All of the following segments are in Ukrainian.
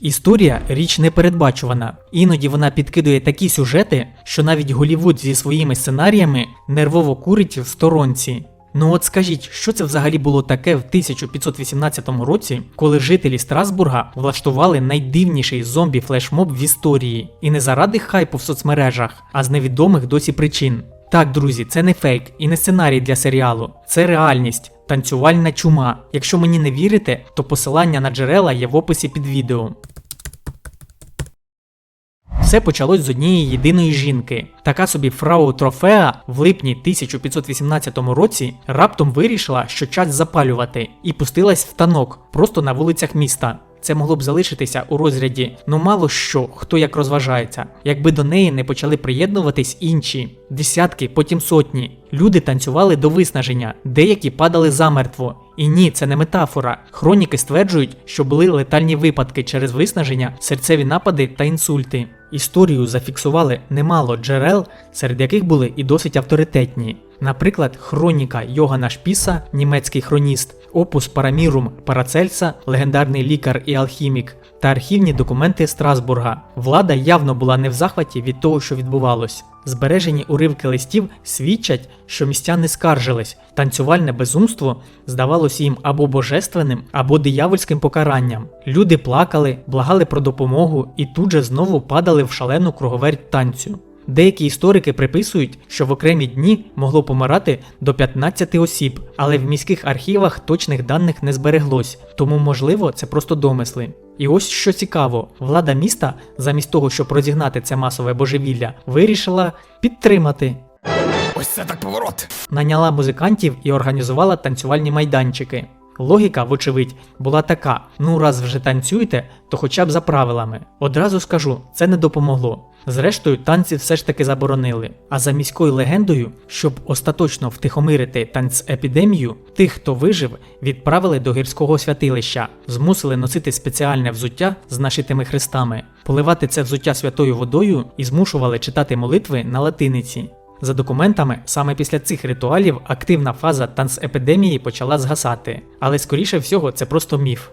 Історія річ непередбачувана. Іноді вона підкидує такі сюжети, що навіть Голівуд зі своїми сценаріями нервово курить в сторонці. Ну от скажіть, що це взагалі було таке в 1518 році, коли жителі Страсбурга влаштували найдивніший зомбі флешмоб в історії, і не заради хайпу в соцмережах, а з невідомих досі причин. Так, друзі, це не фейк і не сценарій для серіалу, це реальність, танцювальна чума. Якщо мені не вірите, то посилання на джерела є в описі під відео. Все почалось з однієї єдиної жінки. Така собі фрау Трофеа в липні 1518 році раптом вирішила, що час запалювати, і пустилась в танок просто на вулицях міста. Це могло б залишитися у розряді ну мало що, хто як розважається, якби до неї не почали приєднуватись інші десятки, потім сотні. Люди танцювали до виснаження, деякі падали замертво. І ні, це не метафора. Хроніки стверджують, що були летальні випадки через виснаження, серцеві напади та інсульти. Історію зафіксували немало джерел, серед яких були і досить авторитетні. Наприклад, хроніка Йогана Шпіса, німецький хроніст, опус Парамірум Парацельса, легендарний лікар і алхімік, та архівні документи Страсбурга. Влада явно була не в захваті від того, що відбувалось. Збережені уривки листів свідчать, що містяни скаржились, танцювальне безумство здавалося їм або божественним, або диявольським покаранням. Люди плакали, благали про допомогу і тут же знову падали в шалену круговерть танцю. Деякі історики приписують, що в окремі дні могло помирати до 15 осіб, але в міських архівах точних даних не збереглось, тому можливо це просто домисли. І ось що цікаво, влада міста, замість того, щоб розігнати це масове божевілля, вирішила підтримати. Ось це так поворот. Наняла музикантів і організувала танцювальні майданчики. Логіка, вочевидь, була така: ну раз вже танцюєте, то хоча б за правилами. Одразу скажу, це не допомогло. Зрештою, танці все ж таки заборонили. А за міською легендою, щоб остаточно втихомирити танцепідемію, тих, хто вижив, відправили до гірського святилища, змусили носити спеціальне взуття з нашитими хрестами, поливати це взуття святою водою і змушували читати молитви на латиниці. За документами, саме після цих ритуалів активна фаза танцепідемії почала згасати, але скоріше всього це просто міф.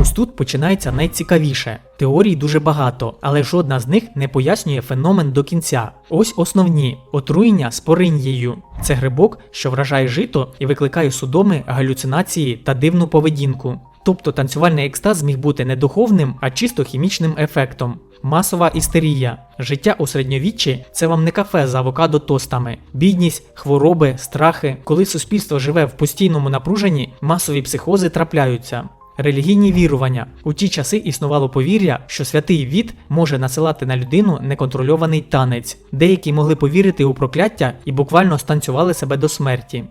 Ось тут починається найцікавіше. Теорій дуже багато, але жодна з них не пояснює феномен до кінця. Ось основні отруєння спориньєю. Це грибок, що вражає жито і викликає судоми, галюцинації та дивну поведінку. Тобто танцювальний екстаз міг бути не духовним, а чисто хімічним ефектом. Масова істерія. Життя у середньовіччі це вам не кафе з авокадо тостами. Бідність, хвороби, страхи. Коли суспільство живе в постійному напруженні, масові психози трапляються. Релігійні вірування у ті часи існувало повір'я, що святий від може насилати на людину неконтрольований танець. Деякі могли повірити у прокляття і буквально станцювали себе до смерті.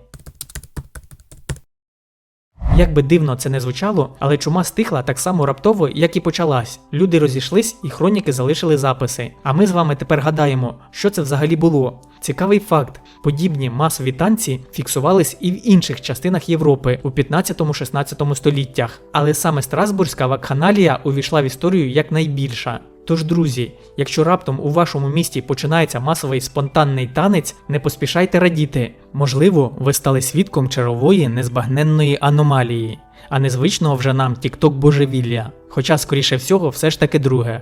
Як би дивно це не звучало, але чума стихла так само раптово, як і почалась. Люди розійшлись і хроніки залишили записи. А ми з вами тепер гадаємо, що це взагалі було. Цікавий факт: подібні масові танці фіксувались і в інших частинах Європи у 15-16 століттях, але саме Страсбурзька вакханалія увійшла в історію як найбільша. Тож, друзі, якщо раптом у вашому місті починається масовий спонтанний танець, не поспішайте радіти. Можливо, ви стали свідком чергової незбагненної аномалії, а незвичного вже нам тікток божевілля. Хоча, скоріше всього, все ж таки друге.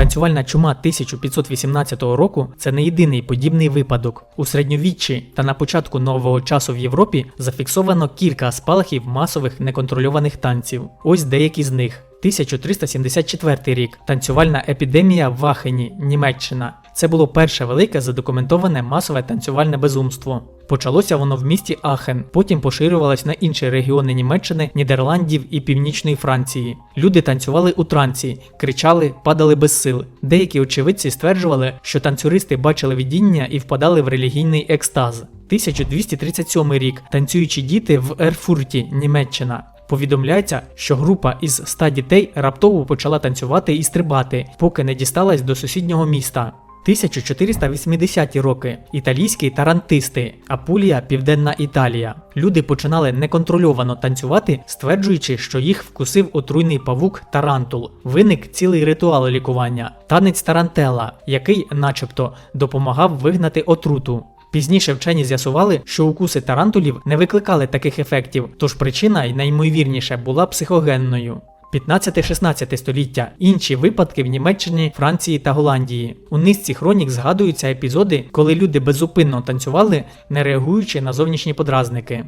Танцювальна чума 1518 року це не єдиний подібний випадок. У середньовіччі та на початку нового часу в Європі зафіксовано кілька спалахів масових неконтрольованих танців. Ось деякі з них. 1374 рік танцювальна епідемія в Ахені, Німеччина. Це було перше велике задокументоване масове танцювальне безумство. Почалося воно в місті Ахен, потім поширювалось на інші регіони Німеччини, Нідерландів і Північної Франції. Люди танцювали у трансі, кричали, падали без сил. Деякі очевидці стверджували, що танцюристи бачили видіння і впадали в релігійний екстаз. 1237 рік танцюючі діти в Ерфурті, Німеччина. Повідомляється, що група із 100 дітей раптово почала танцювати і стрибати, поки не дісталась до сусіднього міста. 1480-ті роки італійські тарантисти, Апулія, Південна Італія. Люди починали неконтрольовано танцювати, стверджуючи, що їх вкусив отруйний павук Тарантул. Виник цілий ритуал лікування танець Тарантела, який, начебто, допомагав вигнати отруту. Пізніше вчені з'ясували, що укуси тарантулів не викликали таких ефектів, тож причина й наймовірніше була психогенною. 15-16 століття інші випадки в Німеччині, Франції та Голландії. У низці хронік згадуються епізоди, коли люди безупинно танцювали, не реагуючи на зовнішні подразники.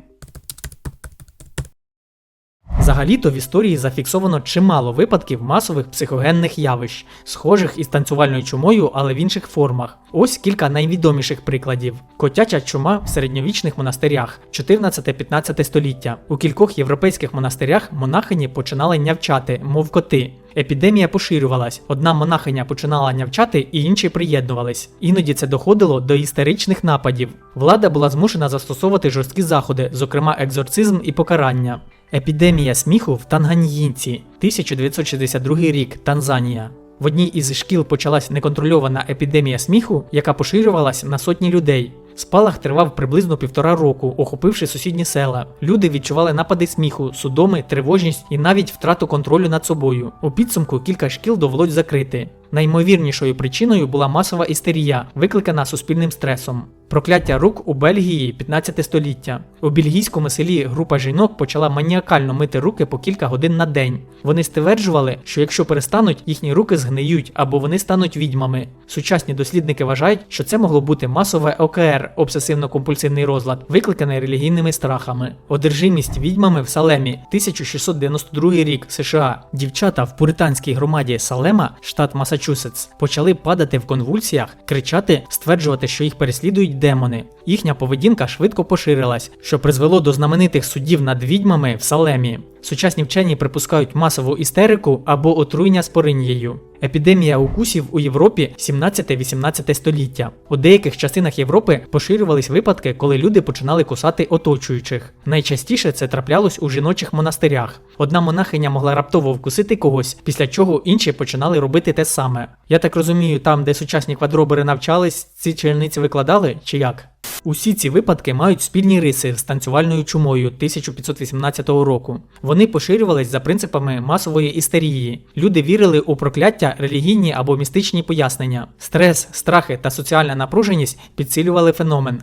Взагалі-то в історії зафіксовано чимало випадків масових психогенних явищ, схожих із танцювальною чумою, але в інших формах. Ось кілька найвідоміших прикладів: котяча чума в середньовічних монастирях 14-15 століття. У кількох європейських монастирях монахині починали нявчати, мов коти. Епідемія поширювалась. Одна монахиня починала нявчати, і інші приєднувались. Іноді це доходило до істеричних нападів. Влада була змушена застосовувати жорсткі заходи, зокрема екзорцизм і покарання. Епідемія сміху в Танганьїнці, 1962 рік, Танзанія. В одній із шкіл почалась неконтрольована епідемія сміху, яка поширювалась на сотні людей. Спалах тривав приблизно півтора року, охопивши сусідні села. Люди відчували напади сміху, судоми, тривожність і навіть втрату контролю над собою. У підсумку кілька шкіл довелось закрити. Наймовірнішою причиною була масова істерія, викликана суспільним стресом. Прокляття рук у Бельгії 15 століття. У бельгійському селі група жінок почала маніакально мити руки по кілька годин на день. Вони стверджували, що якщо перестануть, їхні руки згниють або вони стануть відьмами. Сучасні дослідники вважають, що це могло бути масове ОКР обсесивно-компульсивний розлад, викликаний релігійними страхами. Одержимість відьмами в Салемі 1692 рік США. Дівчата в пуританській громаді Салема, штат Масачусетс, почали падати в конвульсіях, кричати, стверджувати, що їх переслідують демони. Їхня поведінка швидко поширилась, що призвело до знаменитих судів над відьмами в Салемі. Сучасні вчені припускають масову істерику або отруєння спорин'єю. Епідемія укусів у Європі 17-18 століття. У деяких частинах Європи поширювались випадки, коли люди починали кусати оточуючих. Найчастіше це траплялось у жіночих монастирях. Одна монахиня могла раптово вкусити когось, після чого інші починали робити те саме. Я так розумію, там, де сучасні квадробери навчались, ці черниці викладали чи як? Усі ці випадки мають спільні риси з танцювальною чумою 1518 року. Вони поширювались за принципами масової істерії. Люди вірили у прокляття, релігійні або містичні пояснення. Стрес, страхи та соціальна напруженість підсилювали феномен.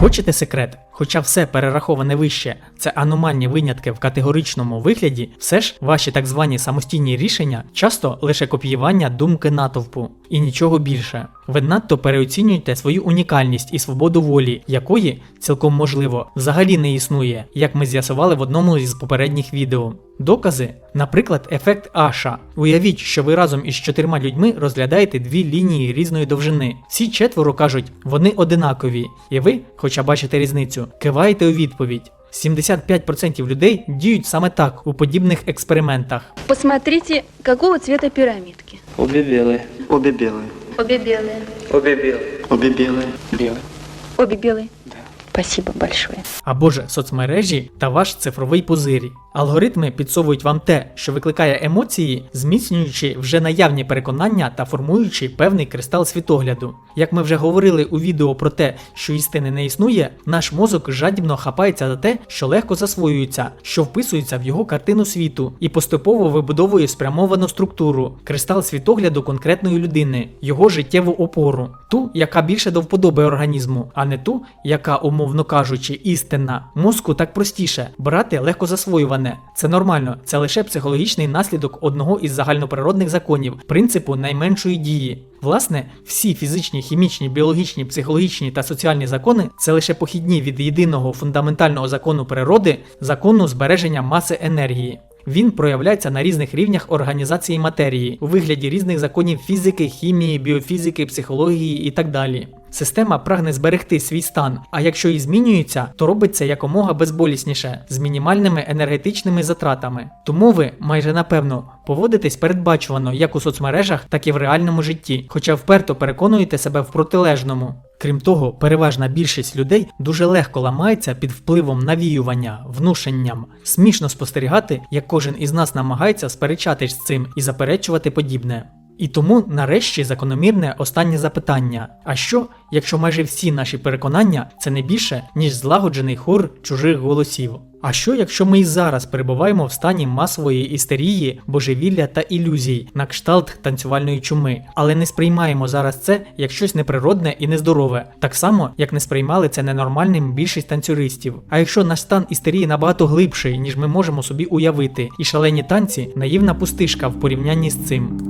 Хочете секрет? Хоча все перераховане вище це аномальні винятки в категоричному вигляді, все ж ваші так звані самостійні рішення часто лише копіювання думки натовпу і нічого більше. Ви надто переоцінюєте свою унікальність і свободу волі, якої цілком можливо взагалі не існує, як ми з'ясували в одному із попередніх відео. Докази, наприклад, ефект Аша. Уявіть, що ви разом із чотирма людьми розглядаєте дві лінії різної довжини. Всі четверо кажуть, вони одинакові, і ви, хоча бачите різницю, киваєте у відповідь. 75% людей діють саме так у подібних експериментах. Посмотрите, какого цвета пирамидки. Обе белые. Обе белые. Обе белые. Обе белые. Обе белые. Белые. Обе белые. Спасибо большое. або ж соцмережі та ваш цифровий пузирі. Алгоритми підсовують вам те, що викликає емоції, зміцнюючи вже наявні переконання та формуючи певний кристал світогляду. Як ми вже говорили у відео про те, що істини не існує, наш мозок жадібно хапається за те, що легко засвоюється, що вписується в його картину світу, і поступово вибудовує спрямовану структуру, кристал світогляду конкретної людини, його життєву опору, ту, яка більше до вподоби організму, а не ту, яка, умовно кажучи, істинна. Мозку так простіше брати легко засвоюване. Це нормально, це лише психологічний наслідок одного із загальноприродних законів, принципу найменшої дії. Власне, всі фізичні, хімічні, біологічні, психологічні та соціальні закони це лише похідні від єдиного фундаментального закону природи, закону збереження маси енергії. Він проявляється на різних рівнях організації матерії у вигляді різних законів фізики, хімії, біофізики, психології і так далі. Система прагне зберегти свій стан, а якщо і змінюється, то робить це якомога безболісніше, з мінімальними енергетичними затратами. Тому ви, майже напевно, поводитесь передбачувано як у соцмережах, так і в реальному житті, хоча вперто переконуєте себе в протилежному. Крім того, переважна більшість людей дуже легко ламається під впливом навіювання, внушенням. Смішно спостерігати, як кожен із нас намагається сперечатись з цим і заперечувати подібне. І тому нарешті закономірне останнє запитання: а що, якщо майже всі наші переконання це не більше, ніж злагоджений хор чужих голосів? А що, якщо ми і зараз перебуваємо в стані масової істерії, божевілля та ілюзій на кшталт танцювальної чуми, але не сприймаємо зараз це як щось неприродне і нездорове, так само як не сприймали це ненормальним більшість танцюристів. А якщо наш стан істерії набагато глибший, ніж ми можемо собі уявити, і шалені танці наївна пустишка в порівнянні з цим.